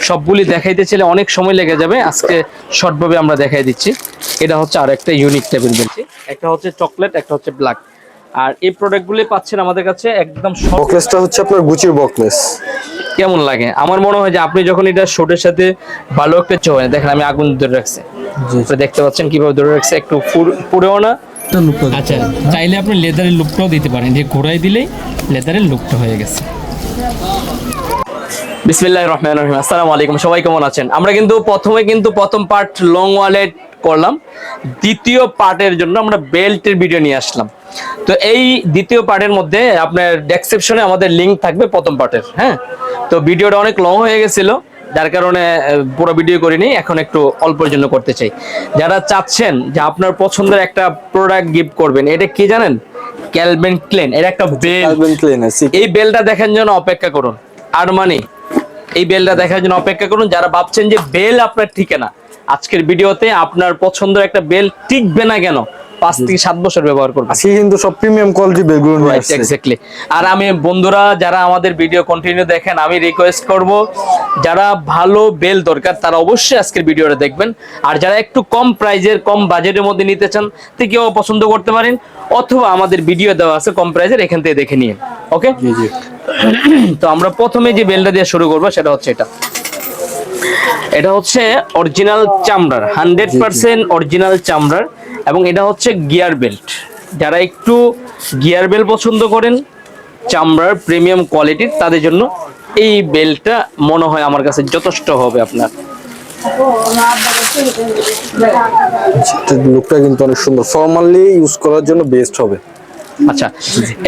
সবগুলি দেখাইতে চাইলে অনেক সময় লেগে যাবে। আজকে শর্টভাবে আমরা দেখাই দিচ্ছি। এটা হচ্ছে আর একটা ইউনিক টেবিল বেঞ্চ একটা হচ্ছে চকলেট একটা হচ্ছে ব্ল্যাক আর এই প্রোডাক্টগুলি পাচ্ছেন আমাদের কাছে একদম বকলেসটা হচ্ছে আপনার গুচির বকলেস। কেমন লাগে? আমার মনে হয় যে আপনি যখন এটা শোটের সাথে ভালো একটা চোখ দেখেন আমি আগুন ধরে রাখছি। দেখতে পাচ্ছেন কীভাবে ধরে রাখছে একটু পুর- পুরেও না। আচ্ছা চাইলে আপনি লেদারের লুকটাও দিতে পারেন। যে ঘোরাই দিলেই লেদারের লুকটা হয়ে গেছে। বিসমিল্লাহ রহমান রহিম। আসসালামু আলাইকুম, সবাই কেমন আছেন? আমরা কিন্তু প্রথমে কিন্তু প্রথম পার্ট লং ওয়ালেট করলাম। দ্বিতীয় পার্টের জন্য আমরা বেল্টের ভিডিও নিয়ে আসলাম। তো এই দ্বিতীয় পার্টের মধ্যে আপনার ডেসক্রিপশনে আমাদের লিংক থাকবে প্রথম পার্টের হ্যাঁ? তো ভিডিওটা অনেক লং হয়ে গেছিল, যার কারণে পুরো ভিডিও করিনি, এখন একটু অল্পের জন্য করতে চাই। যারা চাচ্ছেন যে আপনার পছন্দের একটা প্রোডাক্ট গিফট করবেন, এটা কি জানেন? ক্যালভেন ক্লেন এর একটা বেল ক্যালভিন ক্লিনার এই বেলটা দেখার জন্য অপেক্ষা করুন। আর মানে এই বেলটা দেখার জন্য অপেক্ষা করুন। যারা ভাবছেন যে বেল আপনার ঠিকে না আজকের ভিডিওতে আপনার পছন্দের একটা বেল টিকবে না কেন? পাঁচ থেকে সাত বছর ব্যবহার করবেন আজকে কিন্তু সব প্রিমিয়াম কোয়ালিটি বেলগুলো এক্স্যাক্টলি আর আমি বন্ধুরা যারা আমাদের ভিডিও কন্টিনিউ দেখেন আমি রিকোয়েস্ট করব যারা ভালো বেল দরকার তারা অবশ্যই আজকের ভিডিওটা দেখবেন। আর যারা একটু কম প্রাইজের কম বাজেটের মধ্যে নিতে চান তো কেউ পছন্দ করতে পারেন অথবা আমাদের ভিডিও দেওয়া আছে কম প্রাইজের এখান থেকে দেখে নিয়ে। ওকে তো আমরা প্রথমে যে বেলটা দিয়ে শুরু করব সেটা হচ্ছে এটা। এটা হচ্ছে অরিজিনাল চামড়ার হান্ড্রেড পার্সেন্ট অরিজিনাল চামড়ার এবং এটা হচ্ছে গিয়ার বেল্ট। যারা একটু গিয়ার বেল্ট পছন্দ করেন, চামড়ার প্রিমিয়াম কোয়ালিটির, তাদের জন্য এই বেল্টটা মনে হয় আমার কাছে যথেষ্ট হবে আপনার। লুকটা কিন্তু অনেক সুন্দর। ফর্মালি ইউজ করার জন্য বেস্ট হবে। আচ্ছা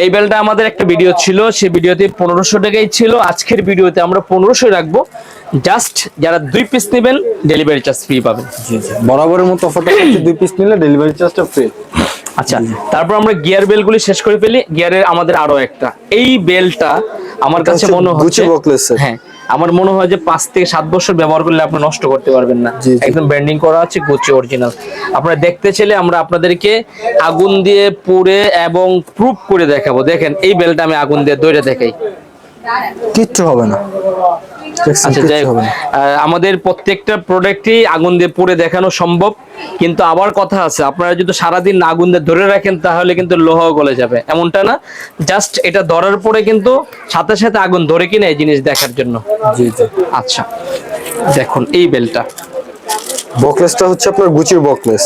এই বেলটা আমাদের একটা ভিডিও ছিল সেই ভিডিওতে পনেরোশো টাকাই ছিল। আজকের ভিডিওতে আমরা পনেরোশো রাখব। জাস্ট যারা দুই পিস নেবেন ডেলিভারি চার্জ ফ্রি পাবেন। বরাবরের মতো অফারটা দুই পিস নিলে ডেলিভারি চার্জটা ফ্রি আচ্ছা তারপর আমরা গিয়ার বেলগুলি শেষ করে ফেলি। গিয়ারের আমাদের আরও একটা। এই বেলটা আমার কাছে মনে হচ্ছে হ্যাঁ আমার মনে হয় যে পাঁচ থেকে সাত বছর ব্যবহার করলে আপনি নষ্ট করতে পারবেন না। একদম ব্র্যান্ডিং করা আছে গুচি অরিজিনাল আপনারা দেখতে চাইলে আমরা আপনাদেরকে আগুন দিয়ে পুড়ে এবং প্রুফ করে দেখাবো। দেখেন এই বেলটা আমি আগুন দিয়ে দৈরে দেখাই। কিচ্ছু হবে না। আচ্ছা যাই হবে আমাদের প্রত্যেকটা প্রোডাক্টই আগুন দিয়ে পুড়ে দেখানো সম্ভব। কিন্তু আবার কথা আছে আপনারা যদি সারাদিন আগুন দিয়ে ধরে রাখেন তাহলে কিন্তু লোহ গলে যাবে। এমনটা না? জাস্ট এটা ধরার পরে কিন্তু সাথে সাথে আগুন ধরে কিনা এই জিনিস দেখার জন্য। জি জি। আচ্ছা দেখুন এই বেলটা। বকলেসটা হচ্ছে আপনার গুচির বকলেস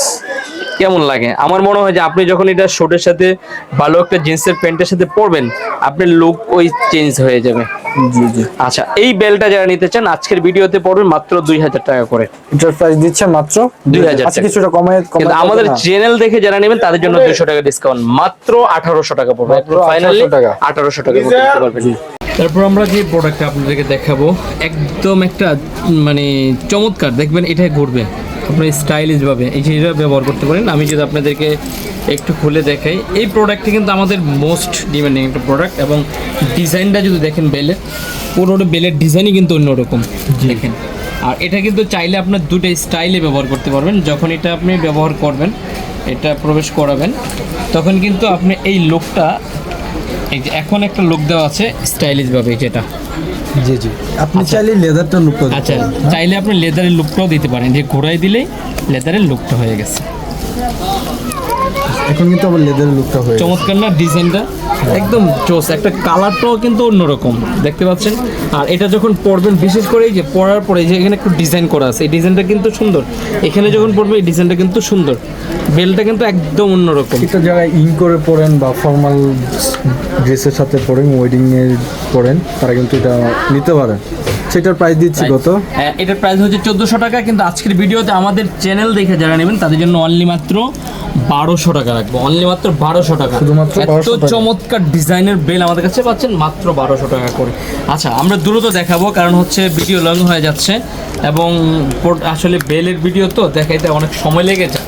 কেমন লাগে? আমার মনে হয় যে আপনি যখন এটা শর্টের সাথে ভালো একটা জিন্সের প্যান্টের সাথে পরবেন আপনার লুক ওই চেঞ্জ হয়ে যাবে। আচ্ছা এই বেলটা যারা নিতে চান আজকের ভিডিওতে পড়বেন মাত্র দুই হাজার টাকা করে। এটার প্রাইস দিচ্ছে মাত্র 2000 আচ্ছা কিছুটা কমে কিন্তু আমাদের। চ্যানেল দেখে যারা নেবেন তাদের জন্য দুশো টাকা ডিসকাউন্ট মাত্র আঠারোশো টাকা পড়বে। মাত্র ফাইনালি 1800 টাকা। আঠারোশো টাকা পারবেন। তারপর আমরা যে প্রোডাক্টটা আপনাদেরকে দেখাবো একদম একটা মানে চমৎকার। দেখবেন এটা ঘুরবে আপনি স্টাইলিশ ভাবে এই জিনিসটা ব্যবহার করতে পারেন। আমি যদি আপনাদেরকে একটু খুলে দেখাই এই প্রোডাক্টটি কিন্তু আমাদের মোস্ট ডিমান্ডিং একটা প্রোডাক্ট এবং ডিজাইনটা যদি দেখেন বেলের পুরোটা বেলের ডিজাইনই কিন্তু অন্যরকম। দেখেন আর এটা কিন্তু চাইলে আপনার দুটো স্টাইলে ব্যবহার করতে পারবেন। যখন এটা আপনি ব্যবহার করবেন এটা প্রবেশ করাবেন তখন কিন্তু আপনি এই লোকটা এই যে এখন একটা লোক দেওয়া আছে স্টাইলিশভাবে যেটা। জি জি। আপনি চাইলে লেদারটা লুকটা আচ্ছা চাইলে আপনি লেদারের লুকটাও দিতে পারেন। যে ঘোরাই দিলেই লেদারের লুকটা হয়ে গেছে। এখন কিন্তু আবার লেদারের লুকটা হয়ে চমৎকার না? ডিজাইনটা একদম চোস। একটা কালারটাও কিন্তু অন্যরকম। দেখতে পাচ্ছেন? আর এটা যখন পড়বেন বিশেষ করে এই যে পড়ার পরে যে এখানে একটু ডিজাইন করা আছে, এই ডিজাইনটা কিন্তু সুন্দর। এখানে যখন পড়বে এই ডিজাইনটা কিন্তু সুন্দর। বেলটা কিন্তু একদম অন্যরকম। এটা যারা ইন করে পড়েন বা ফর্মাল ড্রেসের সাথে পড়েন ওয়েডিংয়ে পরেন, তারা কিন্তু এটা নিতে পারেন। সেটার প্রাইস দিচ্ছি কত? হ্যাঁ, এটার প্রাইস হচ্ছে চোদ্দোশো টাকা কিন্তু আজকের ভিডিওতে আমাদের চ্যানেল দেখে যারা নেবেন তাদের জন্য অনলি মাত্র বারোশো টাকা রাখব অনলি মাত্র বারোশো টাকা। শুধুমাত্র এত চমৎকার ডিজাইনের বেল আমাদের কাছে পাচ্ছেন মাত্র বারোশো টাকা করে। আচ্ছা আমরা দ্রুত দেখাবো কারণ হচ্ছে ভিডিও লং হয়ে যাচ্ছে এবং আসলে বেলের ভিডিও তো দেখাইতে অনেক সময় লেগে যায়।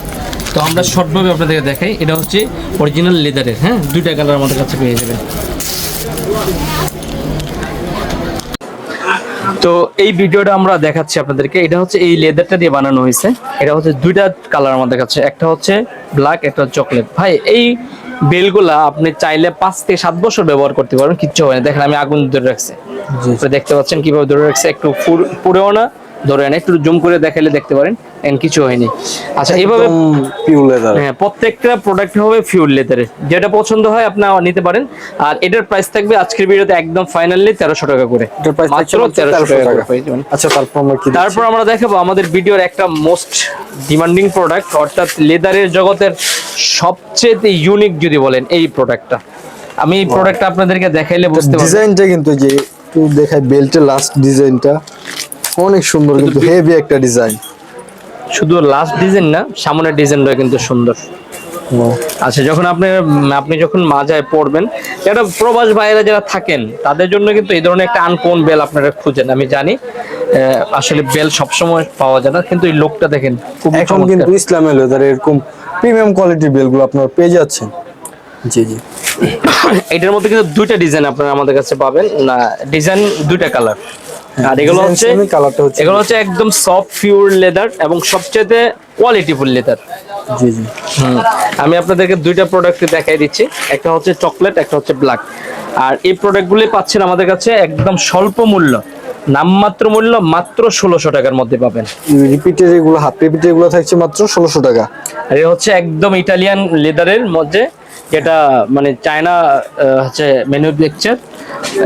তো আমরা শর্টভাবে আপনাদেরকে দেখাই এটা হচ্ছে অরিজিনাল লেদারের হ্যাঁ? দুইটা কালার আমাদের কাছে পেয়ে যাবেন। তো এই ভিডিওটা আমরা দেখাচ্ছি আপনাদেরকে। এটা হচ্ছে এই লেদারটা দিয়ে বানানো হয়েছে। এটা হচ্ছে দুইটা কালার আমাদের কাছে। একটা হচ্ছে ব্ল্যাক একটা চকলেট ভাই এই বেলগুলা আপনি চাইলে পাঁচ থেকে সাত বছর ব্যবহার করতে পারবেন কিচ্ছু হবে না। দেখেন আমি আগুন ধরে রাখছি। দেখতে পাচ্ছেন কীভাবে ধরে রাখছে একটু পুর- পুরেও না ধরে না একটু জুম করে দেখাইলে দেখতে পারেন এন কিছু হয়নি। আচ্ছা এইভাবে পিওর লেদার হ্যাঁ প্রত্যেকটা প্রোডাক্ট হবে ফিউল লেদারের যেটা পছন্দ হয় আপনি নিতে পারেন। আর এটার প্রাইস থাকবে আজকের ভিডিওতে একদম ফাইনালি তেরোশো টাকা করে। মাত্র মাত্র 1300 টাকা। আচ্ছা তারপর আমরা কি তারপর আমরা দেখাবো আমাদের ভিডিওর একটা মোস্ট ডিমান্ডিং প্রোডাক্ট অর্থাৎ লেদারের জগতের সবচেয়ে ইউনিক যদি বলেন এই প্রোডাক্টটা আমি এই প্রোডাক্টটা আপনাদেরকে দেখাইলে বুঝতে পারবেন। ডিজাইনটা কিন্তু যে একটু দেখাই বেল্টের লাস্ট ডিজাইনটা অনেক সুন্দর কিন্তু হেভি একটা ডিজাইন শুধু লাস্ট ডিজাইন না সামনের ডিজাইনটা কিন্তু সুন্দর। আচ্ছা যখন আপনি আপনি যখন মাজায় পড়বেন এটা প্রবাস বাইরে যারা থাকেন তাদের জন্য কিন্তু এই ধরনের একটা আনকোন বেল আপনারা খুঁজেন। আমি জানি আসলে বেল সবসময় পাওয়া যায় না কিন্তু এই লোকটা দেখেন খুব এখন কিন্তু ইসলামে লেদার এরকম প্রিমিয়াম কোয়ালিটির বেলগুলো আপনারা পেয়ে যাচ্ছেন। জি জি। এটার মধ্যে কিন্তু দুইটা ডিজাইন আপনারা আমাদের কাছে পাবেন। না ডিজাইন দুইটা কালার আর এগুলো হচ্ছে colourটা হচ্ছে। এগুলো হচ্ছে একদম সফট পিওর লেদার এবং সবচেয়ে কোয়ালিটিফুল লেদার জি জি। আমি আপনাদেরকে দুইটা প্রোডাক্ট দেখাই দিচ্ছি। একটা হচ্ছে চকলেট একটা হচ্ছে ব্ল্যাক আর এই প্রোডাক্টগুলি পাচ্ছেন আমাদের কাছে একদম স্বল্প মূল্য। নামমাত্র মূল্য মাত্র ষোলোশো টাকার মধ্যে পাবেন। রিপিটের এগুলো হাফ রিপিটের এগুলো থাকছে মাত্র ষোলোশো টাকা। আর এটা হচ্ছে একদম ইটালিয়ান লেদারের মধ্যে যেটা মানে চায়না হচ্ছে ম্যানুফ্যাকচার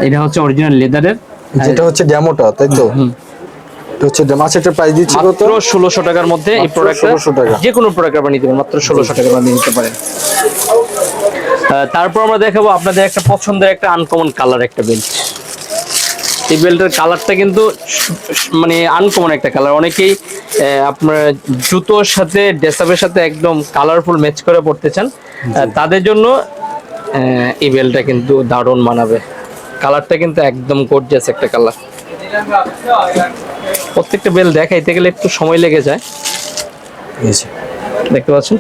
এটা হচ্ছে অরিজিনাল লেদারের যেটা হচ্ছে ড্যামোটা তাই তো? হচ্ছে আচ্ছা প্রাইস দিচ্ছি কত? মাত্র ষোলোশো টাকার মধ্যে এই মাত্র প্রোডাক্ট 1600 টাকা। যে কোনো প্রোডাক্ট আপনি নিতে পারেন মাত্র ষোলোশো টাকার মধ্যে নিতে পারেন। তারপর আমরা দেখাবো আপনাদের একটা পছন্দের একটা আনকমন কালার একটা বেল্ট এই বেল্টের কালারটা কিন্তু মানে আনকমন একটা কালার অনেকেই আপনার জুতোর সাথে ড্রেসআপের সাথে একদম কালারফুল ম্যাচ করে পড়তে চান। তাদের জন্য এই বেলটা কিন্তু দারুণ মানাবে। কালারটা কিন্তু একদম গর্জিয়াস একটা কালার। প্রত্যেকটা বেল দেখাইতে গেলে একটু সময় লেগে যায়। দেখতে পাচ্ছেন?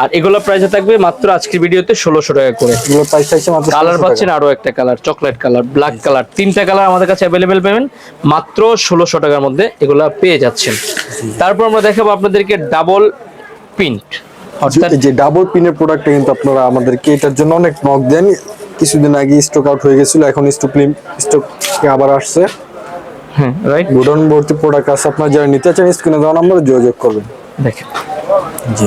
আর এগুলো প্রাইসে থাকবে মাত্র আজকের ভিডিওতে ষোলোশো টাকা করে। এগুলোর প্রাইস থাকছে মাত্র কালার পাচ্ছেন আরও একটা colour chocolate colour black colour তিনটা কালার আমাদের কাছে অ্যাভেলেবেল পাবেন মাত্র ষোলোশো টাকার মধ্যে এগুলা পেয়ে যাচ্ছেন। তারপর আমরা দেখাবো আপনাদেরকে ডাবল প্রিন্ট অর্থাৎ যে ডাবল পিনের প্রোডাক্টটা কিন্তু আপনারা আমাদেরকে এটার জন্য অনেক নক দেন। কিছুদিন আগে স্টক আউট হয়ে গেছিল এখন স্টক স্টক আবার আসছে। হ্যাঁ রাইট গোডাউন ভর্তি প্রোডাক্ট আছে আপনারা যারা নিতে চান স্ক্রিনে দেওয়া নাম্বারে যোগাযোগ করবেন। দেখেন। জি।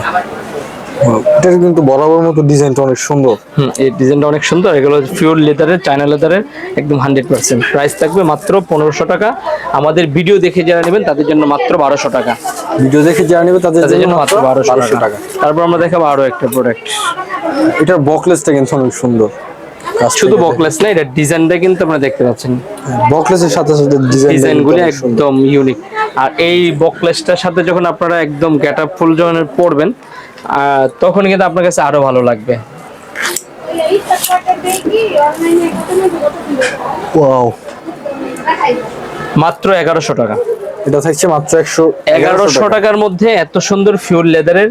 এটার কিন্তু বরাবর মতো ডিজাইনটা অনেক সুন্দর। হুম এই ডিজাইনটা অনেক সুন্দর। এগুলো পিওর লেদারের চায়না লেদারের একদম হান্ড্রেড পার্সেন্ট প্রাইস থাকবে মাত্র পনেরোশো টাকা। আমাদের ভিডিও দেখে যারা নেবেন তাদের জন্য মাত্র বারোশো টাকা। ভিডিও দেখে যারা নেবে তাদের জন্য মাত্র বারোশো টাকা। তারপর আমরা দেখাবো আরও একটা প্রোডাক্ট এটার বকলেসটা কিন্তু অনেক সুন্দর। শুধু বকলেস না এটা ডিজাইনটা কিন্তু আপনারা দেখতে পাচ্ছেন। বকলেসের সাথে সাথে ডিজাইন ডিজাইনগুলি একদম ইউনিক আর এই বকলেসটার সাথে যখন আপনারা একদম গেট আপ ফুল যখন পরবেন তখন কিন্তু আপনার কাছে আরও ভালো লাগবে। ওয়াও মাত্র এগারোশো টাকা। এটা থাকছে মাত্র একশো এগারোশো টাকার মধ্যে এত সুন্দর ফিউল লেদারের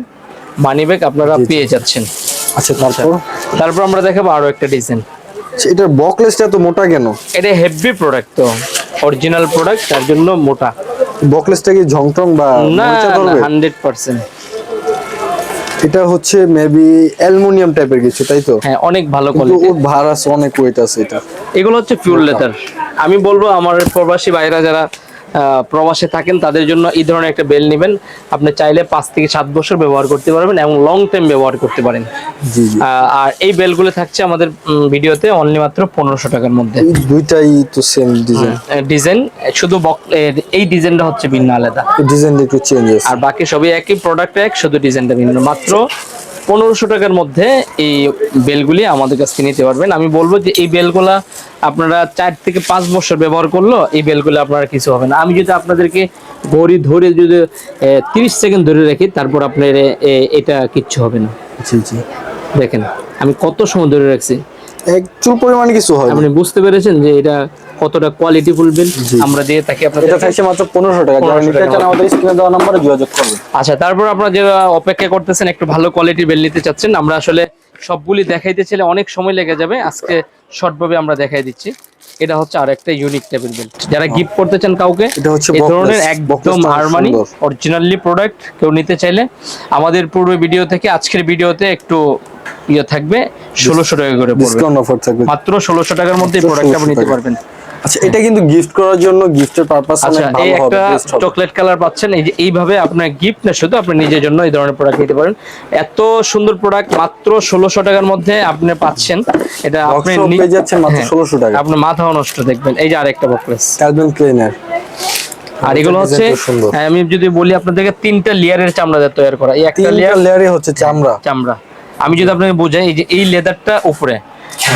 মানি ব্যাগ আপনারা পেয়ে যাচ্ছেন। আচ্ছা তারপর? তারপর আমরা দেখাবো আরও একটা ডিজাইন আচ্ছা, এটার বকলেসটা তো মোটা কেন? এটা হেভি প্রোডাক্ট তো অরিজিনাল প্রোডাক্ট তার জন্য মোটা। বকলেসটা কি ঝংটং বা না মরিচা ধরবে? হান্ড্রেড পার্সেন্ট এটা হচ্ছে মেবি অ্যালুমিনিয়াম টাইপের কিছু তাই তো? হ্যাঁ অনেক ভালো কোয়ালিটি ওর ভার আছে অনেক ওয়েট আছে এটা। এগুলো হচ্ছে পিওর লেদার আমি বলব আমার প্রবাসী ভাইরা যারা প্রবাসে থাকেন তাদের জন্য এই ধরনের একটা বেল নেবেন। আপনি চাইলে পাঁচ থেকে সাত বছর ব্যবহার করতে পারবেন এবং লং টাইম ব্যবহার করতে পারেন। আর এই বেলগুলো থাকছে আমাদের ভিডিওতে অনলি মাত্র পনেরোশো টাকার মধ্যে। দুইটাই তো সেম ডিজাইন ডিজাইন শুধু এই ডিজাইনটা হচ্ছে ভিন্ন আলাদা। ডিজাইনটা একটু চেঞ্জ আর বাকি সবই একই প্রোডাক্ট এক শুধু ডিজাইনটা ভিন্ন। মাত্র পনেরোশো টাকার মধ্যে এই বেলগুলি আমাদের কাছ থেকে নিতে পারবেন। আমি বলব যে এই বেলগুলা আপনারা চার থেকে পাঁচ বছর ব্যবহার করল এই বেলগুলো আপনারা কিছু হবে না। আমি যদি আপনাদেরকে ঘড়ি ধরে যদি তিরিশ সেকেন্ড ধরে রাখি তারপর আপনার এটা কিচ্ছু হবে না। দেখেন আমি কত সময় ধরে রাখছি? এক চুল পরিমাণে কিছু হয় আপনি বুঝতে পেরেছেন যে এটা কতটা কোয়ালিটি ফুলবেন আমরা দিয়ে থাকি আপনাদের এটা থাকছে মাত্র পনেরোশো টাকা। যারা 1500 নিতে চান আমাদের স্ক্রিনে দেওয়া নাম্বারে যোগাযোগ করবেন। আচ্ছা তারপর আপনারা যারা অপেক্ষা করতেছেন একটু ভালো কোয়ালিটির বেল নিতে চাচ্ছেন আমরা আসলে সবগুলি দেখাইতে চাইলে অনেক সময় লেগে যাবে। আজকে শর্টভাবে আমরা দেখাই দিচ্ছি। এটা হচ্ছে আর একটা ইউনিক টেবিল বেল্ট যারা গিফট করতে চান কাউকে এটা হচ্ছে এই ধরনের একদম আরমানি অরিজিনালি প্রোডাক্ট কেউ নিতে চাইলে। আমাদের পূর্বে ভিডিও থেকে আজকের ভিডিওতে একটু ইয়ে থাকবে ষোলোশো টাকা করে পড়বে। ডিসকাউন্ট অফার থাকবে। মাত্র ষোলোশো টাকার মধ্যে প্রোডাক্ট আপনি নিতে পারবেন। আচ্ছা এটা কিন্তু গিফট করার জন্য গিফটের পারপাস আচ্ছা অনেক ভালো হবে একটা চকলেট কালার পাচ্ছেন এই যে এইভাবে আপনার গিফট না শুধু আপনি নিজের জন্য এই ধরনের প্রোডাক্ট নিতে পারেন। এত সুন্দর প্রোডাক্ট মাত্র ষোলোশো টাকার মধ্যে আপনি পাচ্ছেন। এটা আপনি বক্স নি- পেয়ে যাচ্ছেন মাত্র হ্যাঁ, 1600 টাকা। আপনার মাথাও নষ্ট দেখবেন। এই যে আরেকটা বকলেস ক্যালভিন ক্লিনার আর এগুলো হচ্ছে। হ্যাঁ, আমি যদি বলি আপনাদেরকে তিনটা লেয়ারের চামড়া দিয়ে তৈরি করা। এই একটা লেয়ার লেয়ারে হচ্ছে চামড়া। চামড়া। আমি যদি আপনাকে বোঝাই এই যে এই লেদারটা উপরে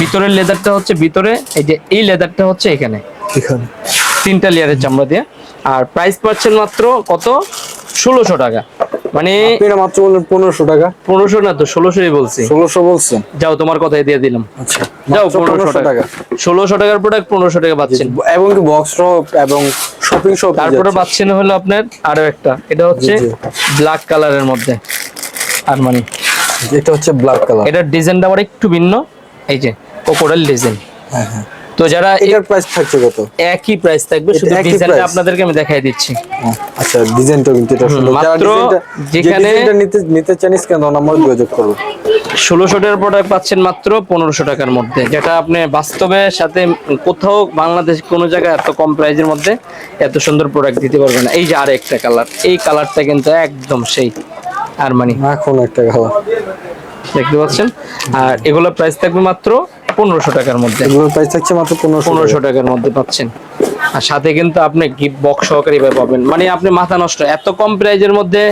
ভিতরের লেদারটা হচ্ছে ভিতরে এই যে এই লেদারটা হচ্ছে এখানে। এখানে। তিনটা লেয়ারের চামড়া দিয়ে। আর প্রাইস পাচ্ছেন মাত্র কত? ষোলোশো টাকা। মানে মাত্র বললেন পনেরোশো টাকা। পনেরোশো না তো ষোলোশোই বলছি। ষোলোশো বলছেন। যাও তোমার কথাই দিয়ে দিলাম। আচ্ছা যাও পনেরোশো টাকা। ষোলোশো টাকার প্রোডাক্ট পনেরোশো টাকা পাচ্ছেন। এবং বক্স শপ এবং শপিং শপ তারপরে পাচ্ছেন হলো আপনার আরও একটা। এটা হচ্ছে। ব্ল্যাক কালারের মধ্যে। আর মানে এটা হচ্ছে ব্ল্যাক কালার এটার ডিজাইনটা আবার একটু ভিন্ন। এই যে কোকোডাল ডিজাইন হ্যাঁ হ্যাঁ। তো যারা এটার প্রাইস থাকছে কত? একই প্রাইস থাকবে শুধু ডিজাইনটা আপনাদেরকে আমি দেখাই দিচ্ছি। আচ্ছা ডিজাইনটা কিন্তু এটা সুন্দর। মাত্র যেখানে- নিতে নিতে চান স্ক্যান নাম্বার যোগাযোগ করুন। ষোলোশো টাকার প্রোডাক্ট পাচ্ছেন মাত্র পনেরোশো টাকার মধ্যে যেটা আপনি বাস্তবে সাথে কোথাও বাংলাদেশ কোনো জায়গায় এত কম প্রাইজের মধ্যে এত সুন্দর প্রোডাক্ট দিতে পারবে না। এই যে আর একটা কালার এই কালারটা কিন্তু একদম সেই আর মানে এখন একটা কালার দেখতে পাচ্ছেন? আর এগুলোর প্রাইস থাকবে মাত্র পনেরোশো টাকার মধ্যে। এগুলোর প্রাইস থাকছে মাত্র পনেরোশো পনেরোশো টাকার মধ্যে পাচ্ছেন। আর সাথে কিন্তু আপনি গিফট বক্স সহকারে এভাবে পাবেন। মানে আপনি মাথা নষ্ট এত কম প্রাইজের মধ্যে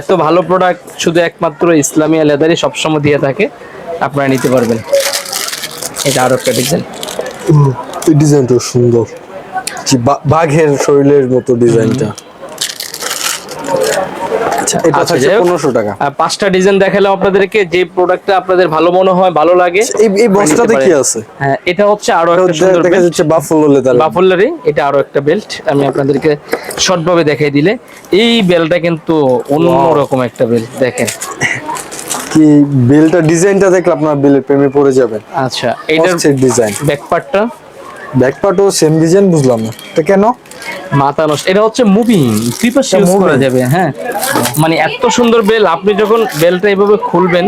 এত ভালো প্রোডাক্ট শুধু একমাত্র ইসলামিয়া লেদারই সবসময় দিয়ে থাকে আপনারা নিতে পারবেন। এটা আরও একটা ডিজাইন ডিজাইনটা সুন্দর। বাঘের শরীরের মতো ডিজাইনটা আচ্ছা এটা আচ্ছা, থাকছে টাকা। পাঁচটা ডিজাইন দেখালাম আপনাদেরকে যে প্রোডাক্টটা আপনাদের ভালো মনে হয় ভালো লাগে এই এই বক্সটাতে কি আছে? হ্যাঁ এটা হচ্ছে আরও একটা সুন্দর দেখা বেল্ট যাচ্ছে বাফলো লেদার এটা আরও একটা বেল্ট আমি আপনাদেরকে শর্ট ভাবে দেখাই দিলে। এই বেলটা কিন্তু অন্যরকম একটা বেল্ট দেখেন। কি বেলটা ডিজাইনটা দেখলে আপনার বেলের প্রেমে পড়ে যাবেন। আচ্ছা এটার অস্থির ডিজাইন ব্যাক পার্টটা ব্যাক পার্টও সেম ডিজাইন বুঝলাম না। এটা কেন? মাথা নষ্ট। এটা হচ্ছে মুভিং। পাশে ইউজ করা যাবে হ্যাঁ? মানে এত সুন্দর বেল আপনি যখন বেলটা এইভাবে খুলবেন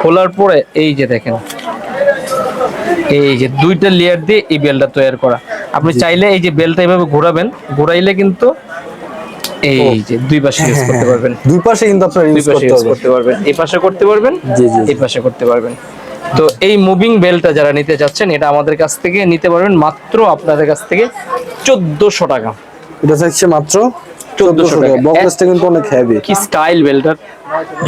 খোলার পরে এই যে দেখেন এই যে দুইটা লেয়ার দিয়ে এই বেলটা তৈরি করা। আপনি চাইলে এই যে বেলটা এইভাবে ঘোরাবেন ঘোরাইলে কিন্তু এই যে দুই পাশে ইউজ করতে পারবেন। দুই পাশে কিন্তু আপনার দুই ইউজ করতে পারবেন এই পাশে করতে পারবেন জি, জি। এই পাশে করতে পারবেন। তো এই মুভিং বেলটা যারা নিতে চাচ্ছেন, এটা আমাদের কাছ থেকে নিতে পারবেন মাত্র আপনাদের কাছ থেকে চোদ্দশো টাকা। এটা থাকছে মাত্র 1400 টাকা। টাকা। বক্সটা কিন্তু অনেক হেভি কি স্টাইল বেলটার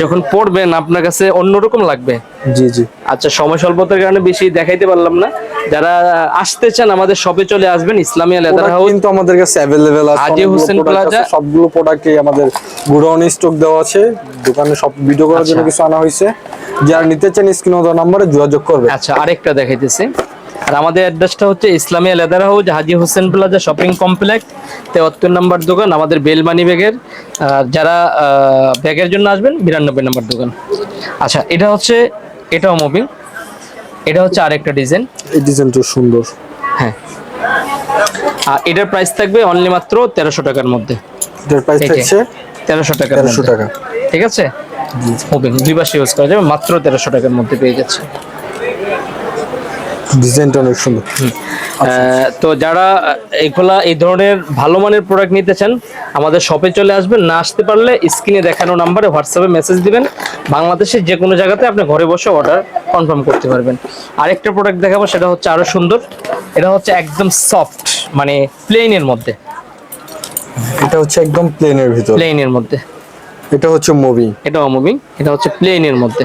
যখন পড়বেন আপনার কাছে অন্যরকম লাগবে। জি জি। আচ্ছা সময় স্বল্পতার কারণে বেশি দেখাইতে পারলাম না। যারা আসতে চান আমাদের শপে চলে আসবেন ইসলামিয়া লেদার হাউস কিন্তু আমাদের কাছে অ্যাভেলেবেল আছে হাজী হোসেন প্লাজা। সবগুলো প্রোডাক্টই আমাদের গুডাউন স্টক দেওয়া আছে। দোকানে সব ভিডিও করার জন্য আচ্ছা। কিছু আনা হয়েছে। যারা নিতে চান স্ক্রিন দেওয়া নম্বরে যোগাযোগ করবে আচ্ছা আরেকটা দেখাইতেছি। আর আমাদের অ্যাড্রেসটা হচ্ছে Islamia leather house Haji Hossain plaza shopping complex তেহাত্তর নম্বর দোকান আমাদের বেলমানি ব্যাগের। আর যারা ব্যাগের জন্য আসবেন বিরানব্বই নম্বর দোকান। আচ্ছা এটা হচ্ছে এটাও মুভিং এটা হচ্ছে আরেকটা ডিজাইন এই ডিজাইনটা সুন্দর। হ্যাঁ। আর এটার প্রাইস থাকবে অনলি মাত্র তেরোশো টাকার মধ্যে। এটার প্রাইস থাকছে তেরোশো টাকার তেরোশো টাকা। ঠিক আছে? মুভিং দুই পাশে ইউজ করা যাবে মাত্র তেরোশো টাকার মধ্যে পেয়ে যাচ্ছে। ডিজাইনটা অনেক সুন্দর। তো যারা এগুলা এই ধরনের ভালো মানের প্রোডাক্ট নিতে চান আমাদের শপে চলে আসবেন না আসতে পারলে স্ক্রিনে দেখানো নাম্বারে হোয়াটসঅ্যাপে মেসেজ দিবেন। বাংলাদেশের যে কোনো জায়গাতে আপনি ঘরে বসে অর্ডার কনফার্ম করতে পারবেন। আরেকটা প্রোডাক্ট দেখাবো সেটা হচ্ছে আরও সুন্দর। এটা হচ্ছে একদম সফট মানে প্লেনের মধ্যে। এটা হচ্ছে একদম প্লেনের ভিতর। প্লেনের মধ্যে। এটা হচ্ছে মুভি এটাও মুভিং এটা হচ্ছে প্লেনের মধ্যে।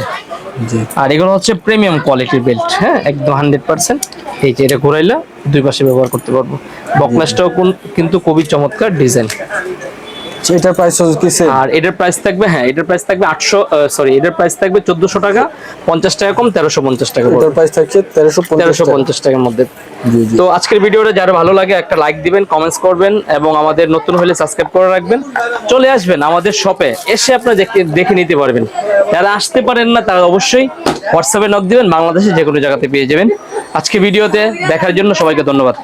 আর এগুলো হচ্ছে প্রিমিয়াম কোয়ালিটির বেল্ট হ্যাঁ? একদম হান্ড্রেড পার্সেন্ট এই যে এটা ঘোরাইলা দুই পাশে ব্যবহার করতে পারব। বকলাসটাও কোন- কিন্তু খুবই চমৎকার ডিজাইন এটার প্রাইস কি আর এটার প্রাইস থাকবে হ্যাঁ এটার প্রাইস থাকবে আটশো সরি এটার প্রাইস থাকবে চোদ্দশো টাকা পঞ্চাশ টাকা কম তেরোশো পঞ্চাশ টাকা এটার প্রাইস থাকছে তেরোশো পঞ্চাশ তেরোশো টাকা। পঞ্চাশ টাকার মধ্যে। তো আজকের ভিডিওটা যারা ভালো লাগে একটা লাইক দিবেন কমেন্টস করবেন এবং আমাদের নতুন হলে সাবস্ক্রাইব করে রাখবেন। চলে আসবেন আমাদের শপে এসে আপনারা দেখে- দেখে নিতে পারবেন। যারা আসতে পারেন না তারা অবশ্যই হোয়াটসঅ্যাপে নক দিবেন বাংলাদেশে যে কোনো জায়গাতে পেয়ে যাবেন। আজকে ভিডিওতে দেখার জন্য সবাইকে ধন্যবাদ।